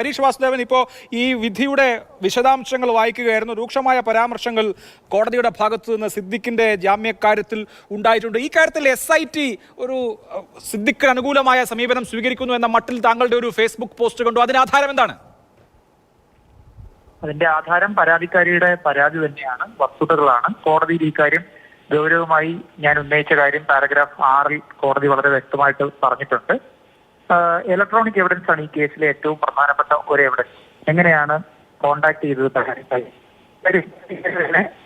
ഹരീഷ് വാസുദേവൻ ഇപ്പോൾ ഈ വിധിയുടെ വിശദാംശങ്ങൾ വായിക്കുകയായിരുന്നു. രൂക്ഷമായ പരാമർശങ്ങൾ കോടതിയുടെ ഭാഗത്തു നിന്ന് സിദ്ദിഖിന്റെ ജാമ്യക്കാര്യത്തിൽ ഉണ്ടായിട്ടുണ്ട്. ഈ കാര്യത്തിൽ എസ് ഐ ടി ഒരു സിദ്ദിഖ് അനുകൂലമായ സമീപനം സ്വീകരിക്കുന്നു എന്ന മട്ടിൽ താങ്കളുടെ ഒരു ഫേസ്ബുക്ക് പോസ്റ്റ് കണ്ടു. അതിന് ആധാരം എന്താണ്? അതിന്റെ ആധാരം പരാതിക്കാരിയുടെ പരാതി തന്നെയാണ്. വസ്തുതകളാണ്. കോടതിയിൽ ഈ കാര്യം ഗൗരവമായി ഞാൻ ഉന്നയിച്ച കാര്യം പാരഗ്രാഫ് ആറിൽ കോടതി വളരെ വ്യക്തമായിട്ട് പറഞ്ഞിട്ടുണ്ട്. ഇലക്ട്രോണിക് എവിഡൻസ് ആണ് ഈ കേസിലെ ഏറ്റവും പ്രധാനപ്പെട്ട ഒരു എവിഡൻസ് എങ്ങനെയാണ് കോണ്ടാക്ട് ചെയ്തത് പരാതിക്കാരി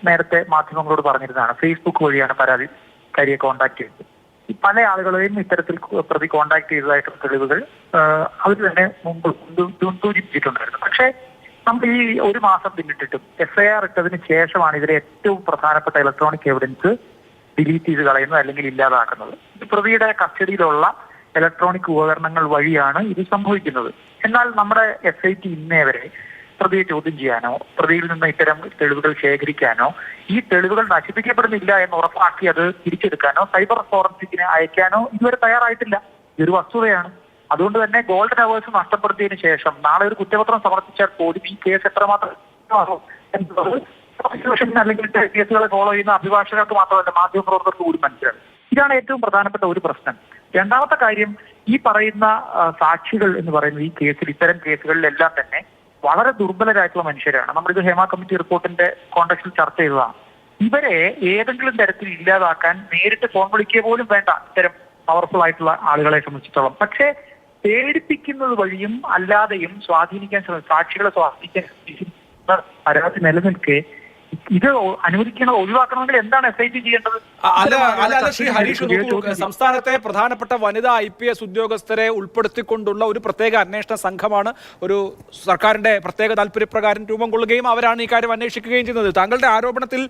നേരത്തെ മാധ്യമങ്ങളോട് പറഞ്ഞിരുന്നതാണ്. ഫേസ്ബുക്ക് വഴിയാണ് പരാതിക്കാരിയെ കോണ്ടാക്ട് ചെയ്തത്. പല ആളുകളെയും ഇത്തരത്തിൽ പ്രതി കോണ്ടാക്ട് ചെയ്തതായിട്ടുള്ള തെളിവുകൾ അവർ തന്നെ മുമ്പ് സൂചിപ്പിച്ചിട്ടുണ്ടായിരുന്നു പക്ഷേ നമ്മൾ ഈ ഒരു മാസം പിന്നിട്ടിട്ടും എഫ്ഐആർ ഇട്ടതിന് ശേഷമാണ് ഇതിലെ ഏറ്റവും പ്രധാനപ്പെട്ട ഇലക്ട്രോണിക് എവിഡൻസ് ഡിലീറ്റ് ചെയ്ത് കളയുന്നത് അല്ലെങ്കിൽ ഇല്ലാതാക്കുന്നത്. പ്രതിയുടെ കസ്റ്റഡിയിലുള്ള ഇലക്ട്രോണിക് ഉപകരണങ്ങൾ വഴിയാണ് ഇത് സംഭവിക്കുന്നത്. എന്നാൽ നമ്മുടെ എസ് ഐ ടി ഇന്നേ വരെ പ്രതിയെ ചോദ്യം ചെയ്യാനോ പ്രതിയിൽ നിന്ന് ഇത്തരം തെളിവുകൾ ശേഖരിക്കാനോ ഈ തെളിവുകൾ നശിപ്പിക്കപ്പെടുന്നില്ല എന്ന് ഉറപ്പാക്കി അത് തിരിച്ചെടുക്കാനോ സൈബർ ഫോറൻസിക്കിന് അയക്കാനോ ഇതുവരെ തയ്യാറായിട്ടില്ല. ഇതൊരു വസ്തുതയാണ്. അതുകൊണ്ട് തന്നെ ഗോൾഡൻ അവേഴ്സ് നഷ്ടപ്പെടുത്തിയതിനു ശേഷം നാളെ ഒരു കുറ്റപത്രം സമർപ്പിച്ചാൽ പോലും ഈ കേസ് എത്രമാത്രം അല്ലെങ്കിൽ കേസുകളെ ഫോളോ ചെയ്യുന്ന അഭിഭാഷകർക്ക് മാത്രമല്ല മാധ്യമപ്രവർത്തകർക്ക് കൂടി മനസ്സിലാവും ഇതാണ് ഏറ്റവും പ്രധാനപ്പെട്ട ഒരു പ്രശ്നം. രണ്ടാമത്തെ കാര്യം ഈ പറയുന്ന സാക്ഷികൾ എന്ന് പറയുന്നത് ഈ കേസിൽ ഇത്തരം കേസുകളിലെല്ലാം തന്നെ വളരെ ദുർബലരായിട്ടുള്ള മനുഷ്യരാണ്. നമ്മളിത് ഹേമ കമ്മിറ്റി റിപ്പോർട്ടിന്റെ കോണ്ടക്സിൽ ചർച്ച ചെയ്തതാണ്. ഇവരെ ഏതെങ്കിലും തരത്തിൽ ഇല്ലാതാക്കാൻ നേരിട്ട് ഫോൺ വിളിക്കുക പോലും വേണ്ട ഇത്തരം പവർഫുൾ ആയിട്ടുള്ള ആളുകളെ സംബന്ധിച്ചിടത്തോളം. പക്ഷേ പേടിപ്പിക്കുന്നത് വഴിയും അല്ലാതെയും സ്വാധീനിക്കാൻ ശ്രമിക്കും സാക്ഷികളെ സ്വാധീനിക്കാൻ പരാതി നിലനിൽക്കെ ഇത് അനുവദിക്കണം ഒഴിവാക്കണമെങ്കിൽ എന്താണ് എസ് ഐ ടി ചെയ്യേണ്ടത്? അല്ല അല്ല അല്ല ശ്രീ ഹരീഷ് സംസ്ഥാനത്തെ പ്രധാനപ്പെട്ട വനിതാ ഐ പി എസ് ഉദ്യോഗസ്ഥരെ ഉൾപ്പെടുത്തിക്കൊണ്ടുള്ള ഒരു പ്രത്യേക അന്വേഷണ സംഘമാണ് ഒരു സർക്കാരിന്റെ പ്രത്യേക താല്പര്യപ്രകാരം രൂപം കൊള്ളുകയും അവരാണ് ഈ കാര്യം അന്വേഷിക്കുകയും ചെയ്യുന്നത്. താങ്കളുടെ ആരോപണത്തിൽ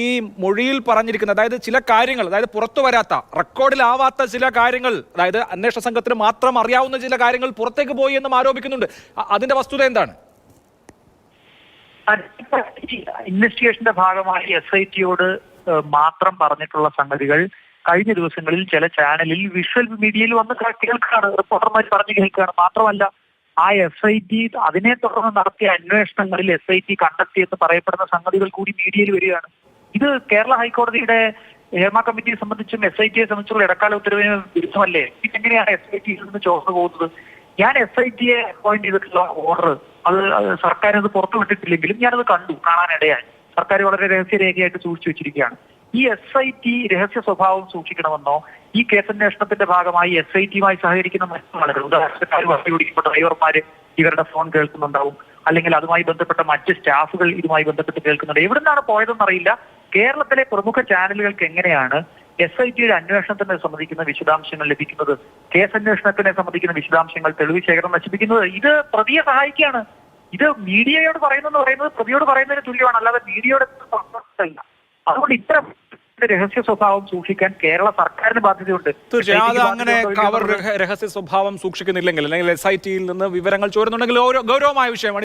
ഈ മൊഴിയിൽ പറഞ്ഞിരിക്കുന്ന അതായത് ചില കാര്യങ്ങൾ അതായത് പുറത്തു വരാത്ത റെക്കോർഡിലാവാത്ത ചില കാര്യങ്ങൾ അതായത് അന്വേഷണ സംഘത്തിന് മാത്രം അറിയാവുന്ന ചില കാര്യങ്ങൾ പുറത്തേക്ക് പോയി എന്നും ആരോപിക്കുന്നുണ്ട്. അതിന്റെ വസ്തുത എന്താണ്? ഇൻവെസ്റ്റിഗേഷന്റെ ഭാഗമായി എസ് ഐ ടിയോട് മാത്രം പറഞ്ഞിട്ടുള്ള സംഗതികൾ കഴിഞ്ഞ ദിവസങ്ങളിൽ ചില ചാനലിൽ വിഷ്വൽ മീഡിയയിൽ വന്ന് കേൾക്കുകയാണ്. റിപ്പോർട്ടർമാർ പറഞ്ഞു കേൾക്കുകയാണ്. മാത്രമല്ല ആ എസ് ഐ ടി അതിനെ തുടർന്ന് നടത്തിയ അന്വേഷണങ്ങളിൽ എസ് ഐ ടി കണ്ടെത്തിയെന്ന് പറയപ്പെടുന്ന സംഗതികൾ കൂടി മീഡിയയിൽ വരികയാണ്. ഇത് കേരള ഹൈക്കോടതിയുടെ ഹേമ കമ്മിറ്റിയെ സംബന്ധിച്ചും എസ് ഐ ടിയെ സംബന്ധിച്ചുള്ള ഇടക്കാല ഉത്തരവിന് വിരുദ്ധമല്ലേ? പിന്നെങ്ങനെയാണ് എസ് ഐ ടിയിൽ നിന്ന് ചോർന്നു പോകുന്നത്? ഞാൻ എസ് ഐ ടിയെ അപ്പോയിന്റ് ചെയ്തിട്ടുള്ള ഓർഡർ അത് സർക്കാർ അത് പുറത്തുവിട്ടിട്ടില്ലെങ്കിലും ഞാനത് കണ്ടു കാണാനിടയായി. സർക്കാർ വളരെ രഹസ്യരേഖയായിട്ട് സൂക്ഷിച്ചു വെച്ചിരിക്കുകയാണ്. ഈ എസ് ഐ ടി രഹസ്യ സ്വഭാവം സൂക്ഷിക്കണമെന്നോ ഈ കേസന്വേഷണത്തിന്റെ ഭാഗമായി എസ് ഐ ടിയുമായി സഹകരിക്കുന്ന മറ്റു ഓടിക്കുമ്പോൾ ഡ്രൈവർമാര് ഇവരുടെ ഫോൺ കേൾക്കുന്നുണ്ടാവും അല്ലെങ്കിൽ അതുമായി ബന്ധപ്പെട്ട മറ്റ് സ്റ്റാഫുകൾ ഇതുമായി ബന്ധപ്പെട്ട് കേൾക്കുന്നുണ്ട്. എവിടുന്നാണ് പോയതെന്നറിയില്ല. കേരളത്തിലെ പ്രമുഖ ചാനലുകൾക്ക് എങ്ങനെയാണ് എസ് ഐ ടിയുടെ അന്വേഷണത്തിനെ സംബന്ധിക്കുന്ന വിശദാംശങ്ങൾ ലഭിക്കുന്നത് കേസ് അന്വേഷണത്തിനെ സംബന്ധിക്കുന്ന വിശദാംശങ്ങൾ തെളിവ് ശേഖരം നശിപ്പിക്കുന്നത് ഇത് പ്രതിയെ സഹായിക്കുകയാണ്. ഇത് മീഡിയയോട് പറയുന്നെന്ന് പറയുന്നത് പ്രതിയോട് പറയുന്നതിന് തുല്യമാണ്. അല്ലാതെ മീഡിയയോട് അല്ല അതുകൊണ്ട് ഇത്തരം രഹസ്യ സ്വഭാവം സൂക്ഷിക്കാൻ കേരള സർക്കാരിന് ബാധ്യതയുണ്ട്. തീർച്ചയായും. അങ്ങനെ കവർ അവർ രഹസ്യ സ്വഭാവം സൂക്ഷിക്കുന്നില്ലെങ്കിൽ അല്ലെങ്കിൽ എസ് ഐ ടിയിൽ നിന്ന് വിവരങ്ങൾ ചോരുന്നുണ്ടെങ്കിൽ ഓരോ ഗൗരവമായ വിഷയമാണ്.